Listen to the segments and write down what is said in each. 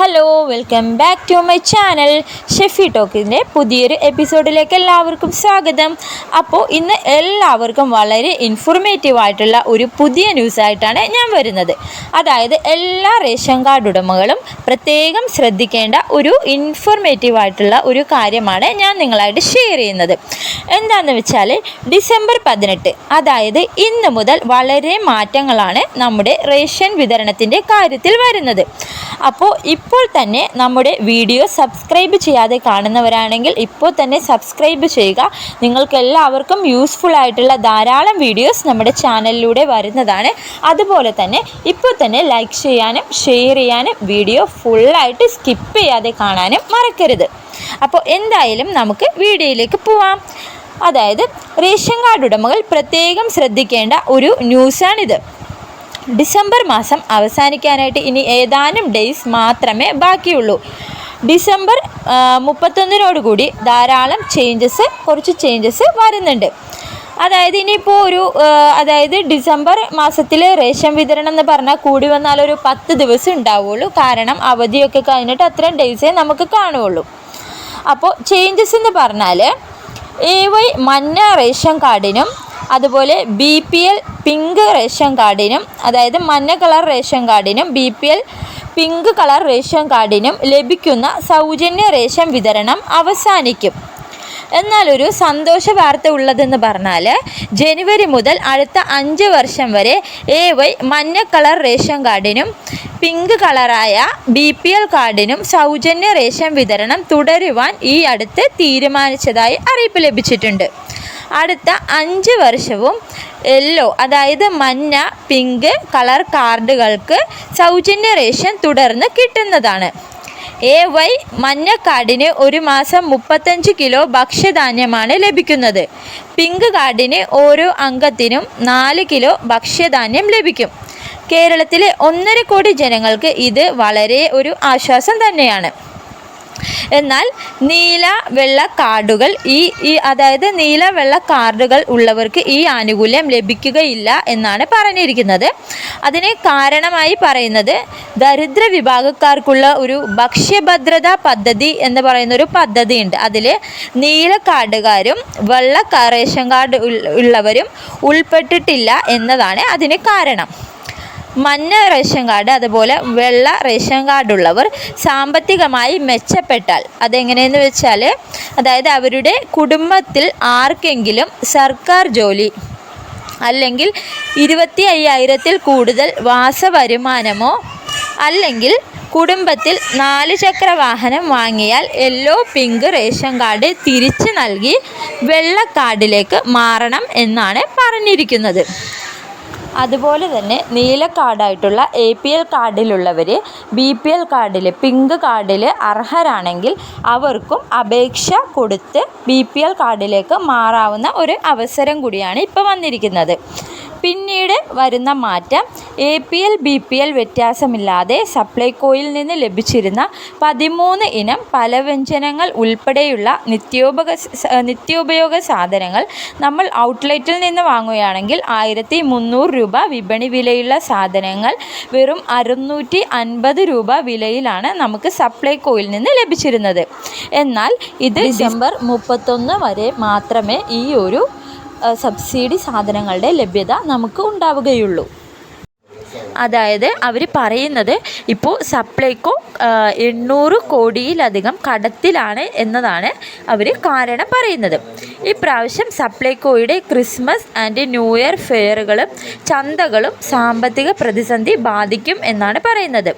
Hello welcome back to my channel Shefi ടോക്കിന്റെ പുതിയൊരു എപ്പിസോഡിലേക്ക് എല്ലാവർക്കും സ്വാഗതം. അപ്പോൾ ഇന്ന് എല്ലാവർക്കും വളരെ ഇൻഫോർമേറ്റീവ് ആയിട്ടുള്ള ഒരു പുതിയ ന്യൂസ് ആയിട്ടാണ് ഞാൻ വരുന്നത്. അതായത് എല്ലാ റേഷൻ കാർഡ് ഉടമകളും പ്രത്യേകം ശ്രദ്ധിക്കേണ്ട ഒരു ഇൻഫോർമേറ്റീവ് ആയിട്ടുള്ള ഒരു കാര്യമാണ് ഞാൻ നിങ്ങളായിട്ട് ഷെയർ ചെയ്യുന്നത്. എന്താണെന്ന് വെച്ചാൽ ഡിസംബർ പതിനെട്ട് അതായത് ഇന്ന് മുതൽ വളരെ മാറ്റങ്ങളാണ് നമ്മുടെ റേഷൻ വിതരണത്തിന്റെ കാര്യത്തിൽ വരുന്നത്. അപ്പോൾ ഇപ്പോൾ തന്നെ നമ്മുടെ വീഡിയോ സബ്സ്ക്രൈബ് ചെയ്യാതെ കാണുന്നവരാണെങ്കിൽ ഇപ്പോൾ തന്നെ സബ്സ്ക്രൈബ് ചെയ്യുക. നിങ്ങൾക്ക് എല്ലാവർക്കും യൂസ്ഫുൾ ആയിട്ടുള്ള ധാരാളം വീഡിയോസ് നമ്മുടെ ചാനലിലൂടെ വരുന്നതാണ്. അതുപോലെ തന്നെ ഇപ്പോൾ തന്നെ ലൈക്ക് ചെയ്യാനും ഷെയർ ചെയ്യാനും വീഡിയോ ഫുള്ളായിട്ട് സ്കിപ്പ് ചെയ്യാതെ കാണാനും മറക്കരുത്. അപ്പോൾ എന്തായാലും നമുക്ക് വീഡിയോയിലേക്ക് പോവാം. അതായത് റേഷൻ കാർഡ് ഉടമകൾ പ്രത്യേകം ശ്രദ്ധിക്കേണ്ട ഒരു ന്യൂസാണിത് ഡിസംബർ മാസം അവസാനിക്കാനായിട്ട് ഇനി ഏതാനും ഡേയ്സ് മാത്രമേ ബാക്കിയുള്ളൂ. ഡിസംബർ മുപ്പത്തൊന്നിനോടുകൂടി ധാരാളം ചേഞ്ചസ് കുറച്ച് ചേഞ്ചസ് വരുന്നുണ്ട്. അതായത് ഇനിയിപ്പോൾ ഒരു അതായത് ഡിസംബർ മാസത്തിൽ റേഷൻ വിതരണം എന്ന് പറഞ്ഞാൽ കൂടി വന്നാൽ ഒരു പത്ത് ദിവസം ഉണ്ടാവുള്ളൂ. കാരണം അവധിയൊക്കെ കഴിഞ്ഞിട്ട് അത്രയും ഡേയ്സേ നമുക്ക് കാണുകയുള്ളൂ അപ്പോൾ ചേഞ്ചസ് എന്ന് പറഞ്ഞാൽ എ വൈ മഞ്ഞ റേഷൻ കാർഡിനും അതുപോലെ B P L pink ration കാർഡിനും അതായത് മഞ്ഞ colour ration കാർഡിനും B P L pink colour ration കാർഡിനും ലഭിക്കുന്ന സൗജന്യ റേഷൻ വിതരണം അവസാനിക്കും. എന്നാൽ ഒരു സന്തോഷ വാർത്ത ഉള്ളതെന്ന് പറഞ്ഞാൽ ജനുവരി മുതൽ അടുത്ത അഞ്ച് വർഷം വരെ എ വൈ മഞ്ഞ കളർ റേഷൻ കാർഡിനും പിങ്ക് കളറായ ബി പി എൽ കാർഡിനും സൗജന്യ റേഷൻ വിതരണം തുടരുവാൻ ഈ അടുത്ത് തീരുമാനിച്ചതായി അറിയിപ്പ് ലഭിച്ചിട്ടുണ്ട്. അടുത്ത അഞ്ച് വർഷവും യെല്ലോ അതായത് മഞ്ഞ പിങ്ക് കളർ കാർഡുകൾക്ക് സൗജന്യ റേഷൻ തുടർന്ന് കിട്ടുന്നതാണ്. എ വൈ മഞ്ഞ കാർഡിന് ഒരു മാസം മുപ്പത്തഞ്ച് കിലോ ഭക്ഷ്യധാന്യമാണ് ലഭിക്കുന്നത്. പിങ്ക് കാർഡിന് ഓരോ അംഗത്തിനും നാല് കിലോ ഭക്ഷ്യധാന്യം ലഭിക്കും. കേരളത്തിലെ ഒന്നര കോടി ജനങ്ങൾക്ക് ഇത് വളരെ ഒരു ആശ്വാസം തന്നെയാണ്. എന്നാൽ നീല വെള്ള കാർഡുകൾ ഈ ഈ അതായത് നീല വെള്ള കാർഡുകൾ ഉള്ളവർക്ക് ഈ ആനുകൂല്യം ലഭിക്കുകയില്ല എന്നാണ് പറഞ്ഞിരിക്കുന്നത്. അതിന് കാരണമായി പറയുന്നത് ദരിദ്ര വിഭാഗക്കാർക്കുള്ള ഒരു ഭക്ഷ്യഭദ്രതാ പദ്ധതി എന്ന് പറയുന്ന ഒരു പദ്ധതിയുണ്ട്. അതിൽ നീല കാർഡുകാരും വെള്ള റേഷൻ കാർഡ് ഉള്ളവരും ഉൾപ്പെട്ടിട്ടില്ല എന്നതാണ് അതിന് കാരണം. മഞ്ഞ റേഷൻ കാർഡ് അതുപോലെ വെള്ള റേഷൻ കാർഡുള്ളവർ സാമ്പത്തികമായി മെച്ചപ്പെട്ടാൽ അതെങ്ങനെയെന്ന് വെച്ചാൽ അതായത് അവരുടെ കുടുംബത്തിൽ ആർക്കെങ്കിലും സർക്കാർ ജോലി അല്ലെങ്കിൽ ഇരുപത്തി അയ്യായിരത്തിൽ കൂടുതൽ വാസവരുമാനമോ അല്ലെങ്കിൽ കുടുംബത്തിൽ നാല് ചക്ര വാഹനം വാങ്ങിയാൽ യെല്ലോ പിങ്ക് റേഷൻ കാർഡ് തിരിച്ചു നൽകി വെള്ള കാർഡിലേക്ക് മാറണം എന്നാണ് പറഞ്ഞിരിക്കുന്നത്. അതുപോലെ തന്നെ നീല കാർഡായിട്ടുള്ള എ പി എൽ കാർഡിലുള്ളവർ ബി പി എൽ കാർഡിൽ പിങ്ക് കാർഡിൽ അർഹരാണെങ്കിൽ അവർക്കും അപേക്ഷ കൊടുത്ത് ബി പി എൽ കാർഡിലേക്ക് മാറാവുന്ന ഒരു അവസരം കൂടിയാണ് ഇപ്പോൾ വന്നിരിക്കുന്നത്. പിന്നീട് വരുന്ന മാറ്റം A P L B P L വ്യത്യാസമില്ലാതെ സപ്ലൈകോയിൽ നിന്ന് ലഭിച്ചിരുന്ന പതിമൂന്ന് ഇനം പലവ്യഞ്ജനങ്ങൾ ഉൾപ്പെടെയുള്ള നിത്യോപക നിത്യോപയോഗ സാധനങ്ങൾ നമ്മൾ ഔട്ട്ലെറ്റിൽ നിന്ന് വാങ്ങുകയാണെങ്കിൽ ആയിരത്തി മുന്നൂറ് രൂപ വിപണി വിലയുള്ള സാധനങ്ങൾ വെറും അറുന്നൂറ്റി അൻപത് രൂപ വിലയിലാണ് നമുക്ക് സപ്ലൈകോയിൽ നിന്ന് ലഭിച്ചിരുന്നത്. എന്നാൽ ഇത് ഡിസംബർ മുപ്പത്തൊന്ന് വരെ മാത്രമേ ഈ ഒരു സബ്സിഡി സാധനങ്ങളുടെ ലഭ്യത നമുക്ക് ഉണ്ടാവുകയുള്ളൂ. അതായത് അവർ പറയുന്നത് ഇപ്പോൾ സപ്ലൈക്കോ എണ്ണൂറ് കോടിയിലധികം കടത്തിലാണ് എന്നതാണ് അവർ കാരണം പറയുന്നത്. ഇപ്രാവശ്യം സപ്ലൈക്കോയുടെ ക്രിസ്മസ് ആൻഡ് ന്യൂ ഇയർ ഫെയറുകളും ചന്തകളും സാമ്പത്തിക പ്രതിസന്ധി ബാധിക്കും എന്നാണ് പറയുന്നത്.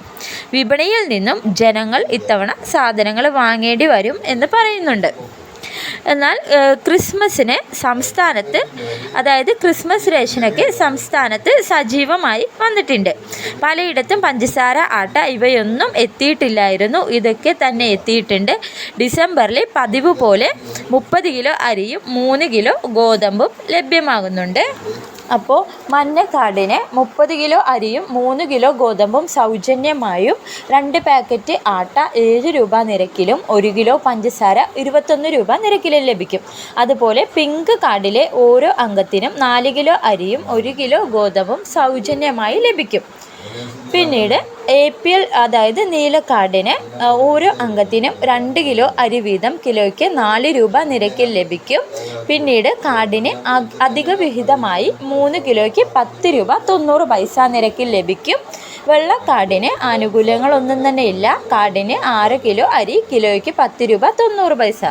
വിപണിയിൽ നിന്നും ജനങ്ങൾ ഇത്തവണ സാധനങ്ങൾ വാങ്ങേണ്ടി വരും എന്ന് പറയുന്നുണ്ട്. എന്നാൽ ക്രിസ്മസിന് സംസ്ഥാനത്ത് അതായത് ക്രിസ്മസ് റേഷനൊക്കെ സംസ്ഥാനത്ത് സജീവമായി വന്നിട്ടുണ്ട്. പലയിടത്തും പഞ്ചസാര ആട്ട ഇവയൊന്നും എത്തിയിട്ടില്ലായിരുന്നു. ഇതൊക്കെ തന്നെ എത്തിയിട്ടുണ്ട്. ഡിസംബറിൽ പതിവ് പോലെ മുപ്പത് കിലോ അരിയും മൂന്ന് കിലോ ഗോതമ്പും ലഭ്യമാകുന്നുണ്ട്. അപ്പോൾ മഞ്ഞ കാർഡിന് മുപ്പത് കിലോ അരിയും മൂന്ന് കിലോ ഗോതമ്പും സൗജന്യമായും രണ്ട് പാക്കറ്റ് ആട്ട ഏഴ് രൂപ നിരക്കിലും ഒരു കിലോ പഞ്ചസാര ഇരുപത്തൊന്ന് രൂപ നിരക്കിലും ലഭിക്കും. അതുപോലെ പിങ്ക് കാർഡിലെ ഓരോ അംഗത്തിനും നാല് കിലോ അരിയും ഒരു കിലോ ഗോതമ്പും സൗജന്യമായി ലഭിക്കും. പിന്നീട് എ പി എൽ അതായത് നീല കാർഡിന് ആ, ഓരോ അംഗത്തിനും രണ്ട് കിലോ അരി വീതം കിലോയ്ക്ക് നാല് രൂപ നിരക്കിൽ ലഭിക്കും. പിന്നീട് കാർഡിന് അധിക വിഹിതമായി മൂന്ന് കിലോയ്ക്ക് പത്ത് രൂപ തൊണ്ണൂറ് പൈസ നിരക്കിൽ ലഭിക്കും. വെള്ള കാർഡിന് ആനുകൂല്യങ്ങളൊന്നും തന്നെ ഇല്ല. കാർഡിന് ആറ് കിലോ അരി കിലോയ്ക്ക് പത്ത് രൂപ തൊണ്ണൂറ് പൈസ.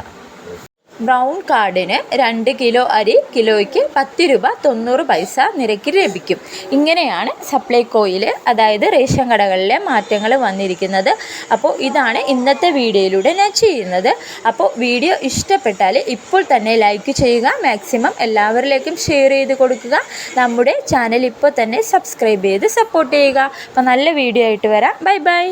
ബ്രൗൺ കാർഡിന് രണ്ട് കിലോ അരി കിലോയ്ക്ക് പത്ത് രൂപ തൊണ്ണൂറ് പൈസ നിരക്കിൽ ലഭിക്കും. ഇങ്ങനെയാണ് സപ്ലൈകോയിൽ അതായത് റേഷൻ കടകളിലെ മാറ്റങ്ങൾ വന്നിരിക്കുന്നത്. അപ്പോൾ ഇതാണ് ഇന്നത്തെ വീഡിയോയിലൂടെ ഞാൻ ചെയ്യുന്നത്. അപ്പോൾ വീഡിയോ ഇഷ്ടപ്പെട്ടാൽ ഇപ്പോൾ തന്നെ ലൈക്ക് ചെയ്യുക മാക്സിമം എല്ലാവരിലേക്കും ഷെയർ ചെയ്ത് കൊടുക്കുക. നമ്മുടെ ചാനൽ ഇപ്പോൾ തന്നെ സബ്സ്ക്രൈബ് ചെയ്ത് സപ്പോർട്ട് ചെയ്യുക. അപ്പോൾ നല്ല വീഡിയോ ആയിട്ട് വരാം. Bye bye.